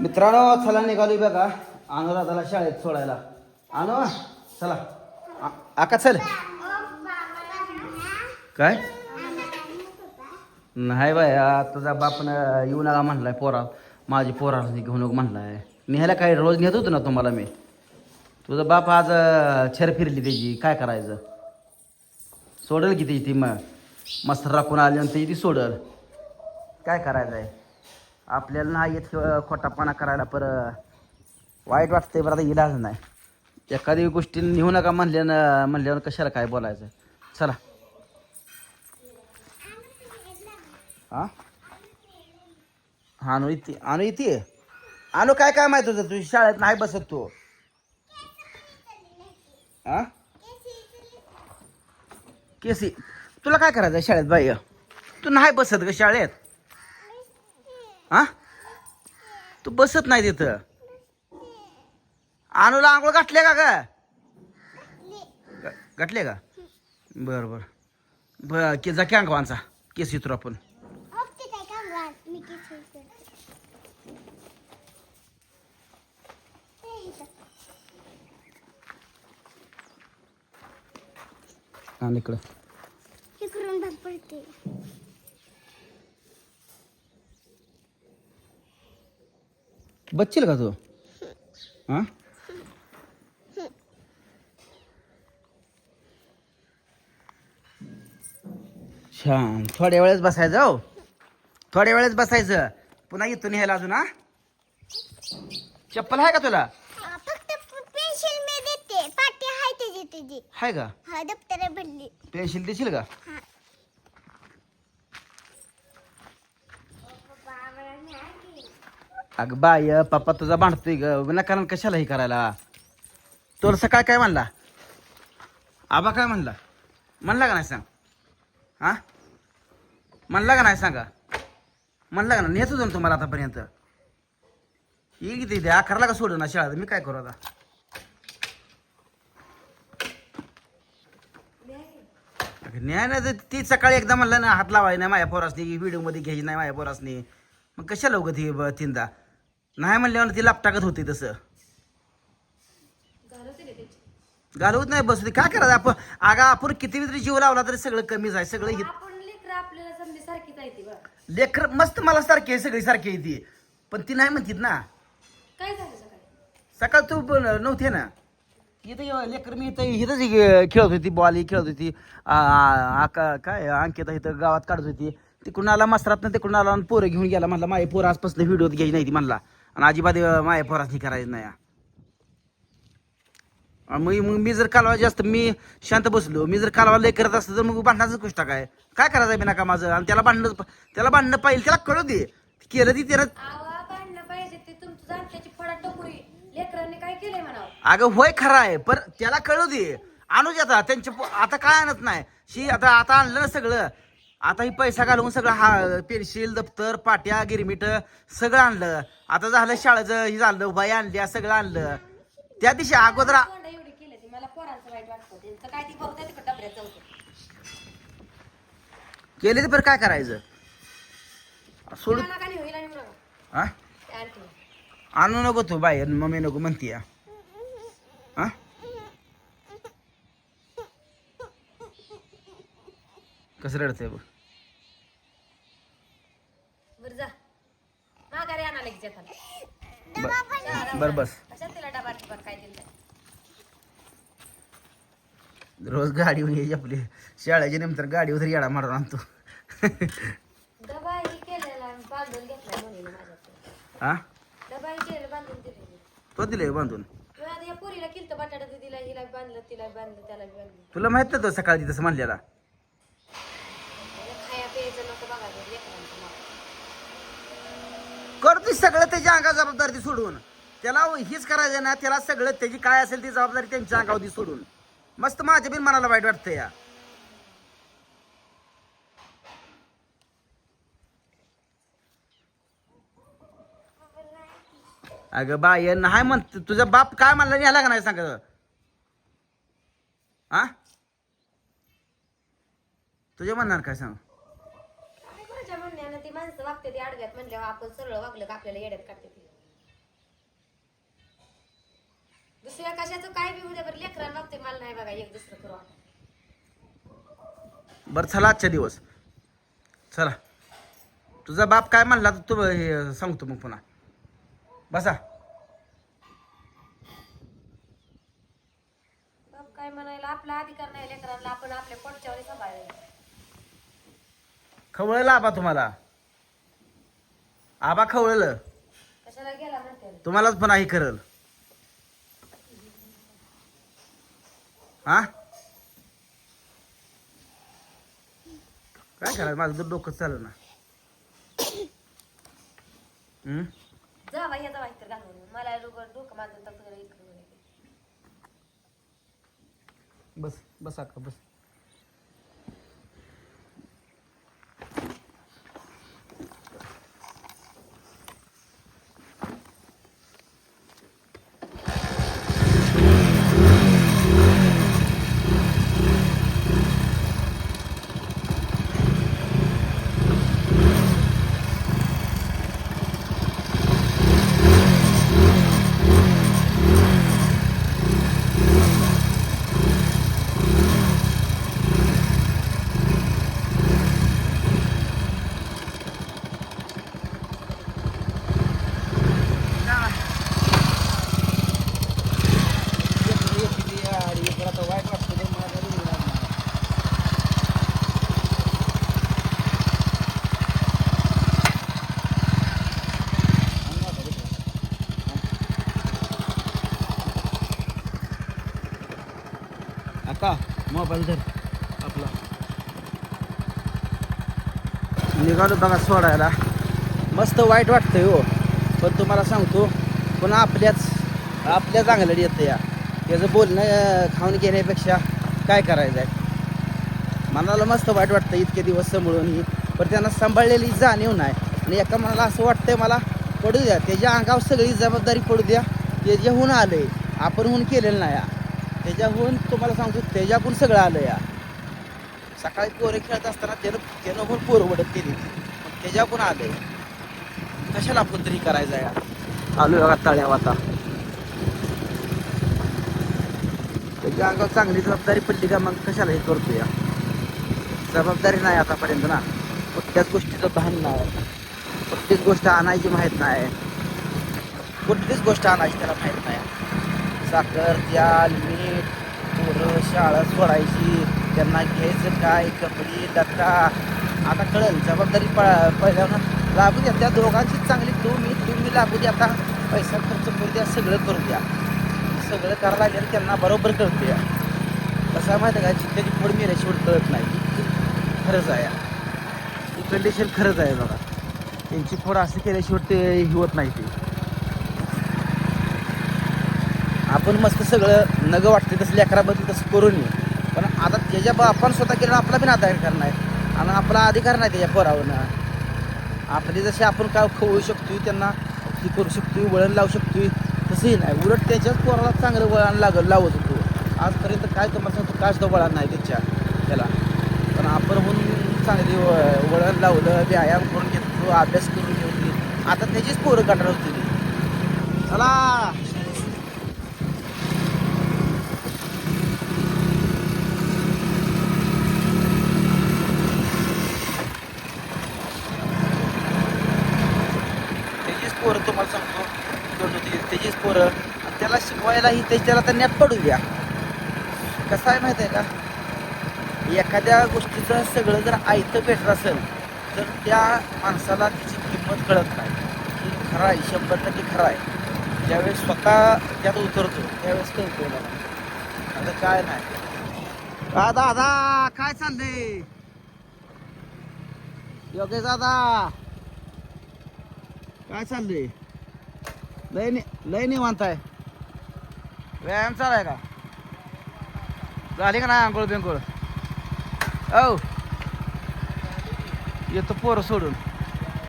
मित्रांनो चला निघाली बघा. अनुराधाला शाळेत सोडायला. आणू चला. आ- आका चल. काय? नाही बाय तुझा बापन येऊ नका म्हणलाय पोरा माझी पोरा घेऊ नको म्हणलाय. निहायला काय रोज नेत होतो ना तुम्हाला मी? तुझा बाप आज छेर फिरली त्याची. काय करायचं? सोडल की त्याची ती मग मस्त राखून आली आणि त्याची ती सोडल. काय करायचं आहे आपल्याला नाही येत खोटापणा करायला पर वाईट वाटतंय बरं आता इलाज नाही. एखादी गोष्टी नेऊ नका म्हणल्यानं म्हणल्यावर कशाला काय बोलायचं? चला. हा? आणू इथे आणू इथे? आणू काय काय माहीत होतं तुझी शाळेत नाही बसत तू? हा? केसी. तुला काय करायचं आहे शाळेत बाई? तू नाही बसत ग शाळेत? हा? तू बसत नाही तिथं. आणूला आंघोळ गाठले का ग? गाठले का? बर बर. बर के जा की अंगवांचा. केस येतो आपण. इकडं. बच्चील का तू? हा? छान. थोड्या वेळेस बसायचं हो. थोड्या वेळेस बसायचं. पुन्हा येतो न्यायला अजून हा? चप्पल आहे का तुला? फक्त पेन्सिल मी देते. पाटी हाय त्याची तुझी. आहे का? हा दप्तर भरली. पेन्सिल देशील का? अगं बाय पप्पा तुझा भांडतोय ग. विनाकारण कशाला हे करायला. तोर सकाळ काय म्हणला? आबा काय म्हणला? म्हणला का नाही सांग? हा? म्हणला का नाही सांगा? म्हणला का नाही? नेतो जाऊन तुम्हाला आतापर्यंत. येईल की ते अकराला का सोडू ना शाळा मी काय करू आता? न्याय नाही तर ती सकाळी एकदा म्हणलं ना हात लावाय नाही माझ्या पोरासनी व्हिडिओमध्ये घ्यायची नाही माझ्या पोरासनी. मग कशा लवकर ती ब- तीनदा? नाही म्हणल्यावर ती लापटाकत होती तसं. घालवत नाही बसू दे. काय करायचं? आपण अगं आपण किती तरी जीव लावला तरी सगळं कमीच आहे सगळं हि- लेकर मस्त मला सारखी आहे सगळी सारखी आहे ती. पण ती नाही म्हणतीत ना. काय झालं सकाळी? सकाळ तू पण नव्हते ना? इथं ये- लेकर मी इथं इथंच हे खेळत होती बॉल ही खेळत होती. आ- आ- आका काय अंकिता इथं गावात काढत होती. तिकडून आला मसरात तिकडून आला आणि पोरं घेऊन गेला म्हणला माझ्या पोरं आजपासून व्हिडिओ घ्यायची नाही ती म्हणला. आणि अजिबात अं, माझ्या पोरासनी करायचं नाही. मग मग मी जर कालवा जास्त मी शांत बसलो मी जर कालवा लय करत असतो तर मग भांडणाचं गोष्ट काय? काय करायचं बिना का माझं आणि त्याला भांडणं त्याला भांडणं पाहिजे त्याला कळू दे. केलं ती त्याला अगं होय खरं आहे पण त्याला कळू दे. आणू दे आता त्यांच्या आता काय आणत नाही? शी आता आता आणलं ना सगळं. आता ही पैसा घालवून सगळं हा पेन्सिल दप्तर पाट्या गिरमिट सगळं आणलं. आता झालं शाळेचं हे झालं वय आणल्या सगळं आणलं. त्या दिवशी अगोदर आ- तोंड एवढी केलं ती मला पोरांचं वाईट वाटतं. त्यांचं काय ती तिकडे केले तर बरं काय करायचं? सोडून नका नाही होईल आणि नका हा ते आणखी आणू नको तू बाई आणि मम्मी नको म्हणतीय हा कसं रडतंय बघ. बरं जा. माघारी आणा लगेच बर बर बस. तिला डबा काय दिलं रोज गाडीवर यायची आपली. शाळेच्या नंतर गाडीवर येडा मारून आणतो. डबा ही केलेला आणि बांधून घेतलाय म्हणून माझ्याकडे. हा? डबा ही केलेला बांधून दिलेली. तो दिले बांधून? आता या पोरीला किलत बटाटा दिला हिला बांधलं तिला बांधलं त्याला बी बांधलं. तुला माहीत तो सकाळी तसं म्हणलेला? करतो सगळं त्याच्या अंगा जबाबदारी ती सोडून. त्याला हीच करायचं ना त्याला सगळं त्याची काय असेल ती जबाबदारी त्यांच्या अंगावधी सोडून. मस्त माझ्या बिन मनाला वाईट वाटतं या. अगं बाय नाही म्हण तुझा बाप काय म्हणला न्यायला का नाही सांग हा तुझ्या म्हणणार काय सांग? ती माणसं वागते ती आडव्यात म्हणल्यावर आपण सरळ वागलं का आपल्याला येड्यात काढते ती. शिवाय कशाचं काय बी उद्या बरं लेकरांना बघते मला नाही बघा एक दुसरं करू आता. बरं चला आजच्या दिवस. चला. तुझा बाप काय म्हणला तर तू हे सांगतो मग पुन्हा. बसा. बाप काय म्हणायला आपला अधिकार नाही लेकरांना आपण आपल्या पोटच्यावर सांभाळायला खवळलं आबा तुम्हाला. आबा खवळलं. कशाला गेला म्हणते? तुम्हालाच पण आई करल हा? काय करायचं? माझं तर डोकं चाललं ना. हम्म? जावा या जावा इतर घालून मला डोकं डोकं माझं इकडं. बस बस अक्का बस वाईट वाटतं आता मोबाईल धर. आपला. निघालो बघा सोडायला. मस्त वाईट वाटतंय हो. पण तुम्हाला सांगतो पुन्हा आपल्याच आपल्याच अंगलड येतं या. त्याचं बोलणं खाऊन घेण्यापेक्षा काय करायचं आहे मनाला मस्त वाईट वाटतं इतके दिवस सांभाळून ही. पण त्यांना सांभाळलेली जाणीव नाही. आणि एका मनाला असं वाटतंय मला पडू द्या. त्याच्या अंगावर सगळी जबाबदारी पडू द्या. त्याच्याहून आलंय. आपण होऊन केलेलं नाही त्याच्याहून तुम्हाला सांगतो त्याच्याकडून सगळं आलं या. सकाळी पोरं खेळत असताना त्यानं त्यानं पण पोरं वडत केली. पण त्याच्याकडून आलंय कशाला आपण तरी करायचं या? आलो बघा तळ्यावर आता. त्याच्या अंगावर चांगली जबाबदारी पडली का मग कशाला हे करतो या? जबाबदारी नाही आतापर्यंत ना. कुठल्याच गोष्टीचं भान नाही. कुठलीच गोष्ट आणायची माहीत नाही. कुठलीच गोष्ट आणायची त्याला माहीत नाही. साखर त्याल पोरं शाळा सोडायची त्यांना घ्यायचं काय कपडे डक्का आता कळेल जबाबदारी प पहिल्यानं लागू द्या. त्या दोघांची चांगली तुम्ही तुम्ही लागू द्या. आता पैसा खर्च करू द्या सगळं करू द्या. सगळं करायला लागेल त्यांना बरोबर कळते या कसं आहे माहिती आहे का? त्याची फोड मिळाल्याशिवाय कळत नाही. खरंच आहे. ही कंडिशन खरंच आहे बघा. त्यांची फोड असं केल्याशिवाय ते होत नाही ते. आपण मस्त सगळं नगं वाटते तसं लेकराबद्दल तसं करून येऊ. पण आता त्याच्या बा आपण स्वतः केलं आपला पण आदाय करणार आहे आणि आपला अधिकार नाही त्याच्या पोरावरनं आपली जशी आपण काय खवळू शकतो त्यांना ती करू शकतो वळण लावू शकतो तसंही नाही. उलट त्याच्याच पोराला चांगलं वळण लागल लावत होतो. आजपर्यंत काय तुम्हाला सांगतो काय सुद्धा वळण नाही त्याच्या त्याला. पण आपण म्हणून चांगली व- वळण लावलं व्यायाम करून घेतलो अभ्यास करून घेतली. आता त्याचीच पोरं काढणार होती चला त्याचीच पोरं तुम्हाला सांगतो दोन होती त्याचीच पोरं आणि त्याला शिकवायलाही त्याच्याला तर नेट पडू द्या कसं आहे माहिती आहे का? एखाद्या गोष्टीचं सगळं जर आयतं भेटलं असेल तर त्या माणसाला त्याची किंमत कळत नाही. की खरं आहे शंभर टक्के खरं आहे. ज्यावेळेस स्वतः त्यात उतरतो त्यावेळेस कळतो मला आता काय नाही. हा दादा काय चाललंय? योगेश दादा काय चाललंय? लय नि लय निवांत आहे. व्यायाम चालू आहे का? झाली का नाही आंघोळ बिंगोळ औ. येतो पोरं सोडून.